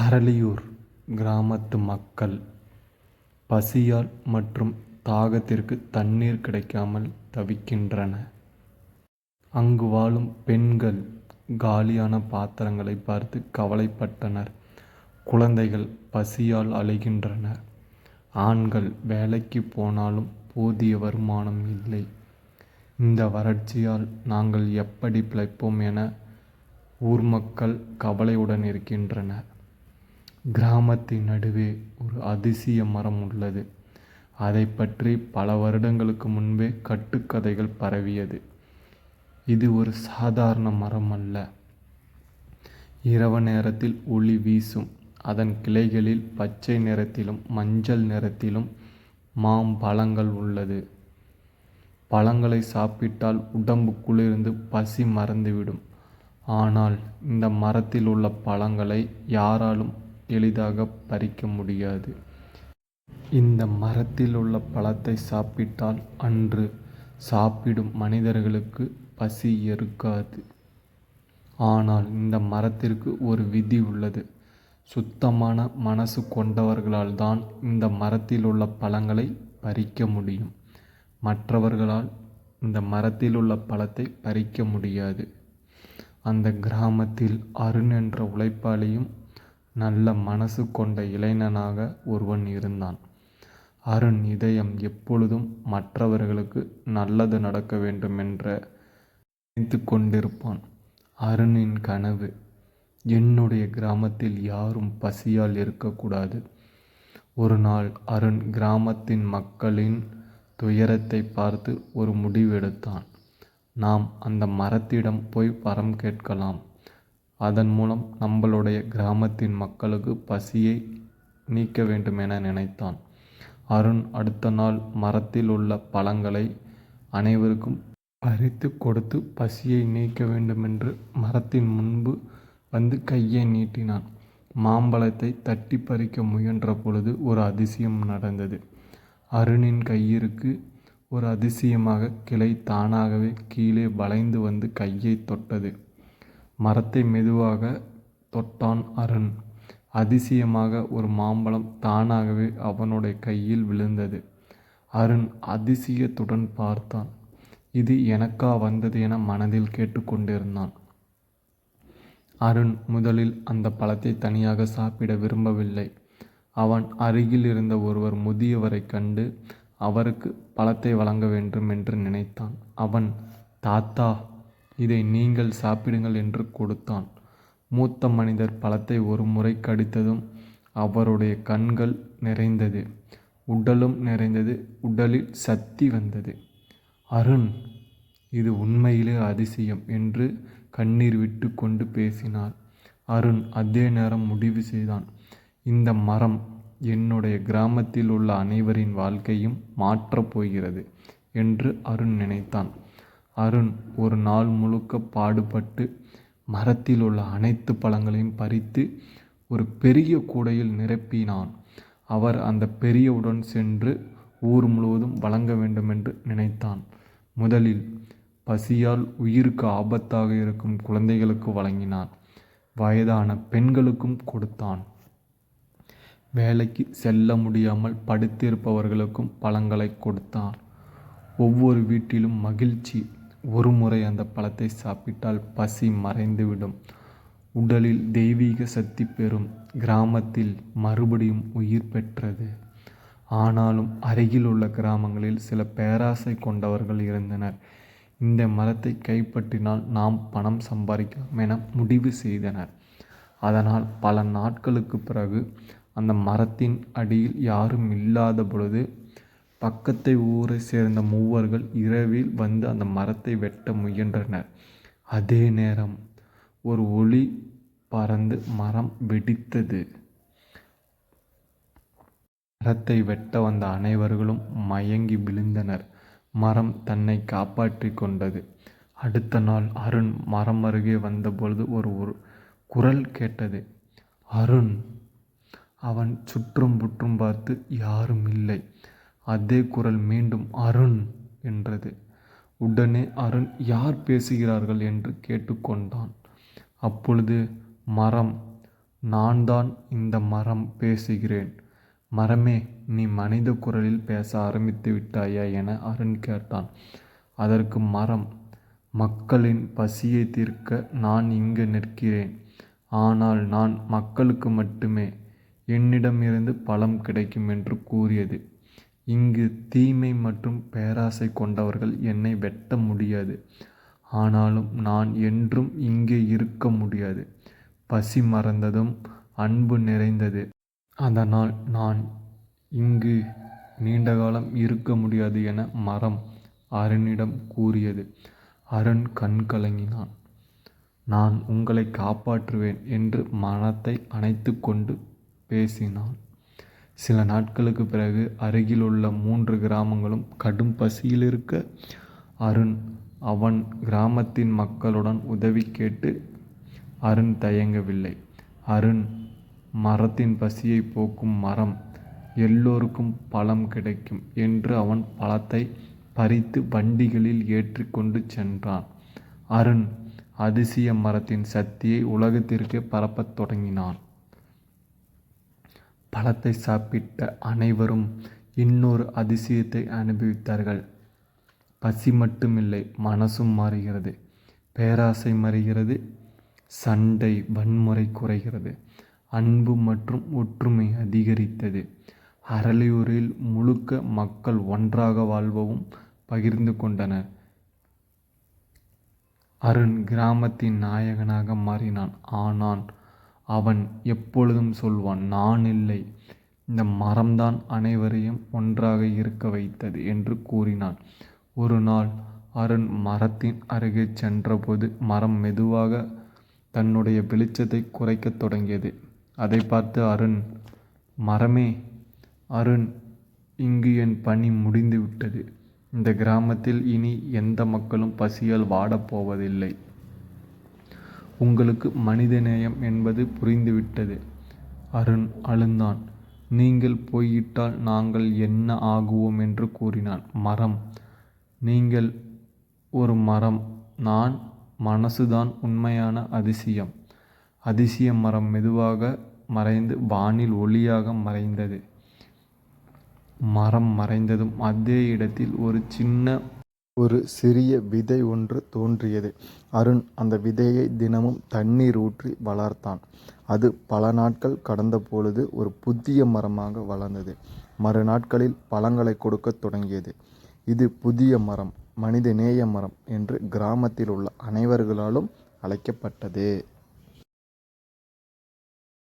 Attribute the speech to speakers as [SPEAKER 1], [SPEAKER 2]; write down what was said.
[SPEAKER 1] அரளியூர் கிராமத்து மக்கள் பசியால் மற்றும் தாகத்திற்கு தண்ணீர் கிடைக்காமல் தவிக்கின்றன அங்கு வாழும் பெண்கள் காலியான பாத்திரங்களை பார்த்து கவலைப்பட்டனர். குழந்தைகள் பசியால் அழுகின்றனர். ஆண்கள் வேலைக்கு போனாலும் போதிய வருமானம் இல்லை. இந்த வறட்சியால் நாங்கள் எப்படி பிழைப்போம் என ஊர் மக்கள் கவலையுடன் இருக்கின்றனர். கிராமத்தின் நடுவே ஒரு அதிசய மரம் உள்ளது. அதை பற்றி பல வருடங்களுக்கு முன்பே கட்டுக்கதைகள் பரவியது. இது ஒரு சாதாரண மரம் அல்ல. இரவு நேரத்தில் ஒளி வீசும். அதன் கிளைகளில் பச்சை நிறத்திலும் மஞ்சள் நிறத்திலும் மாம்பழங்கள் உள்ளது. பழங்களை சாப்பிட்டால் உடம்பு குளிர்ந்து பசி மறந்துவிடும். ஆனால் இந்த மரத்தில் உள்ள பழங்களை யாராலும் எளிதாக பறிக்க முடியாது. இந்த மரத்தில் உள்ள பழத்தை சாப்பிட்டால் அன்று சாப்பிடும் மனிதர்களுக்கு பசி இருக்காது ஆனால் இந்த மரத்திற்கு ஒரு விதி உள்ளது. சுத்தமான மனசு கொண்டவர்களால் தான் இந்த மரத்தில் உள்ள பழங்களை பறிக்க முடியும். மற்றவர்களால் இந்த மரத்தில் உள்ள பழத்தை பறிக்க முடியாது. அந்த கிராமத்தில் அருண் என்ற உழைப்பாளியும் நல்ல மனசு கொண்ட இளைஞனாக ஒருவன் இருந்தான். அருண் இதயம் எப்பொழுதும் மற்றவர்களுக்கு நல்லது நடக்க வேண்டுமென்றே நினைத்து கொண்டிருப்பான். அருணின் கனவு என்னுடைய கிராமத்தில் யாரும் பசியால் இருக்கக்கூடாது. ஒரு நாள் அருண் கிராமத்தின் மக்களின் துயரத்தை பார்த்து ஒரு முடிவு எடுத்தான். நாம் அந்த மரத்திடம் போய் பரம் கேட்கலாம். அதன் மூலம் நம்மளுடைய கிராமத்தின் மக்களுக்கு பசியை நீக்க வேண்டும் என நினைத்தான். அருண் அடுத்த நாள் மரத்தில் உள்ள பழங்களை அனைவருக்கும் பறித்து கொடுத்து பசியை நீக்க வேண்டுமென்று மரத்தின் முன்பு வந்து கையை நீட்டினான். மாம்பழத்தை தட்டி பறிக்க முயன்ற பொழுது ஒரு அதிசயம் நடந்தது. அருணின் கையிற்கு ஒரு அதிசயமாக கிளை தானாகவே கீழே வளைந்து வந்து கையைத் தொட்டது. மரத்தை மெதுவாக தொட்டான் அருண். அதிசயமாக ஒரு மாம்பழம் தானாகவே அவனுடைய கையில் விழுந்தது. அருண் அதிசயத்துடன் பார்த்தான். இது எனக்கா வந்தது என மனதில் கேட்டுக்கொண்டிருந்தான் அருண் முதலில் அந்த பழத்தை தனியாக சாப்பிட விரும்பவில்லை. அவன் அருகில் இருந்த ஒருவர் முதியவரைக் கண்டு அவருக்கு பழத்தை வழங்க வேண்டும் என்று நினைத்தான். அவன் தாத்தா இதை நீங்கள் சாப்பிடுங்கள் என்று கொடுத்தான். மூத்த மனிதர் பழத்தை ஒரு முறை கடித்ததும் அவருடைய கண்கள் நிறைந்தது. உடலும் நிறைந்தது. உடலில் சக்தி வந்தது. அருண் இது உண்மையிலே அதிசயம் என்று கண்ணீர் விட்டு கொண்டு பேசினார். அருண் அதே நேரம் முடிவு செய்தான். இந்த மரம் என்னுடைய கிராமத்தில் உள்ள அனைவரின் வாழ்க்கையும் மாற்றப் போகிறது என்று அருண் நினைத்தான். அருண் ஒரு நாள் முழுக்க பாடுபட்டு மரத்தில் உள்ள அனைத்து பழங்களையும் பறித்து ஒரு பெரிய கூடையில் நிரப்பினான். அவர் அந்த பெரியவுடன் சென்று ஊர் முழுவதும் வழங்க வேண்டுமென்று நினைத்தான். முதலில் பசியால் உயிருக்கு ஆபத்தாக இருக்கும் குழந்தைகளுக்கு வழங்கினான். வயதான பெண்களுக்கும் கொடுத்தான். வேலைக்கு செல்ல முடியாமல் படுத்திருப்பவர்களுக்கும் பழங்களை கொடுத்தான். ஒவ்வொரு வீட்டிலும் மகிழ்ச்சி. ஒரு முறை அந்த பழத்தை சாப்பிட்டால் பசி மறைந்துவிடும். உடலில் தெய்வீக சக்தி பெறும். கிராமத்தில் மறுபடியும் உயிர் பெற்றது. ஆனாலும் அருகில் உள்ள கிராமங்களில் சில பேராசை கொண்டவர்கள் இருந்தனர். இந்த மரத்தை கைப்பற்றினால் நாம் பணம் சம்பாதிக்கலாம் என முடிவு செய்தனர். அதனால் பல நாட்களுக்குப் பிறகு அந்த மரத்தின் அடியில் யாரும் இல்லாத பொழுது பக்கத்தை ஊரை சேர்ந்த மூவர்கள் இரவில் வந்து அந்த மரத்தை வெட்ட முயன்றனர். அதே நேரம் ஒரு ஒளி பறந்து மரம் வெடித்தது. மரத்தை வெட்ட வந்த அனைவர்களும் மயங்கி விழுந்தனர். மரம் தன்னை காப்பாற்றி கொண்டது. அடுத்த நாள் அருண் மரம் அருகே வந்தபொழுது ஒரு ஒரு குரல் கேட்டது. அருண். அவன் சுற்றும் புற்றும் பார்த்து யாரும் இல்லை. அதே குரல் மீண்டும் அருண் என்றது. உடனே அருண் யார் பேசுகிறார்கள் என்று கேட்டுக்கொண்டான். அப்பொழுது மரம் நான் தான் இந்த மரம் பேசுகிறேன். மரமே நீ மனித குரலில் பேச ஆரம்பித்து விட்டாயா? என அருண் கேட்டான். அதற்கு மரம் மக்களின் பசியை தீர்க்க நான் இங்கு நிற்கிறேன். ஆனால் நான் மக்களுக்கு மட்டுமே. என்னிடமிருந்து பலம் கிடைக்கும் என்று கூறியது. இங்கு தீமை மற்றும் பேராசை கொண்டவர்கள் என்னை வெட்ட முடியாது. ஆனாலும் நான் என்றும் இங்கே இருக்க முடியாது. பசி மறந்ததும் அன்பு நிறைந்தது. அதனால் நான் இங்கு நீண்ட காலம் இருக்க முடியாது என மரம் அருணிடம் கூறியது. அருண் கண் கலங்கினான். நான் உங்களை காப்பாற்றுவேன் என்று மனத்தை அணைத்து கொண்டு பேசினான். சில நாட்களுக்கு பிறகு அருகிலுள்ள மூன்று கிராமங்களும் கடும் பசியில் இருக்க அருண் அவன் கிராமத்தின் மக்களுடன் உதவி கேட்டு அருண் தயங்கவில்லை. அருண் மரத்தின் பசியை போக்கும் மரம் எல்லோருக்கும் பழம் கிடைக்கும் என்று அவன் பழத்தை பறித்து வண்டிகளில் ஏற்றி கொண்டு சென்றான். அருண் அதிசய மரத்தின் சக்தியை உலகத்திற்கு பரப்பத் தொடங்கினான். பழத்தை சாப்பிட்ட அனைவரும் இன்னொரு அதிசயத்தை அனுபவித்தார்கள். பசி மட்டுமில்லை மனசும் மாறுகிறது. பேராசை மறைகிறது சண்டை வன்முறை குறைகிறது. அன்பு மற்றும் ஒற்றுமை அதிகரித்தது. அரளியூரில் முழுக்க மக்கள் ஒன்றாக வாழ்வவும் பகிர்ந்து கொண்டனர். அருண் கிராமத்தின் நாயகனாக மாறினான். ஆனால் அவன் எப்பொழுதும் சொல்வான் நான் இல்லை. இந்த மரம்தான் அனைவரையும் ஒன்றாக இருக்க வைத்தது என்று கூறினான். ஒரு நாள் அருண் மரத்தின் அருகே சென்றபோது மரம் மெதுவாக தன்னுடைய வெளிச்சத்தை குறைக்கத் தொடங்கியது. அதை பார்த்து அருண் மரமே அருண் இங்கு என் பணி முடிந்து விட்டது இந்த கிராமத்தில் இனி எந்த மக்களும் பசியால் வாடப்போவதில்லை உங்களுக்கு மனிதநேயம் என்பது புரிந்துவிட்டது. அருண் அழுந்தான். நீங்கள் போய்விட்டால் நாங்கள் என்ன ஆகுவோம் என்று கூறினான். மரம். நீங்கள் ஒரு மரம். நான் மனசுதான் உண்மையான அதிசயம். அதிசய மரம் மெதுவாக மறைந்து வானில் ஒளியாக மறைந்தது. மரம் மறைந்ததும் அதே இடத்தில் ஒரு சின்ன ஒரு சிறிய விதை ஒன்று தோன்றியது. அருண் அந்த விதையை தினமும் தண்ணீர் ஊற்றி வளர்த்தான். அது பல நாட்கள் கடந்த பொழுது ஒரு புதிய மரமாக வளர்ந்தது. மறுநாட்களில் பழங்களை கொடுக்கத் தொடங்கியது. இது புதிய மரம் மனித நேய மரம் என்று கிராமத்தில் உள்ள அனைவர்களாலும் அழைக்கப்பட்டது.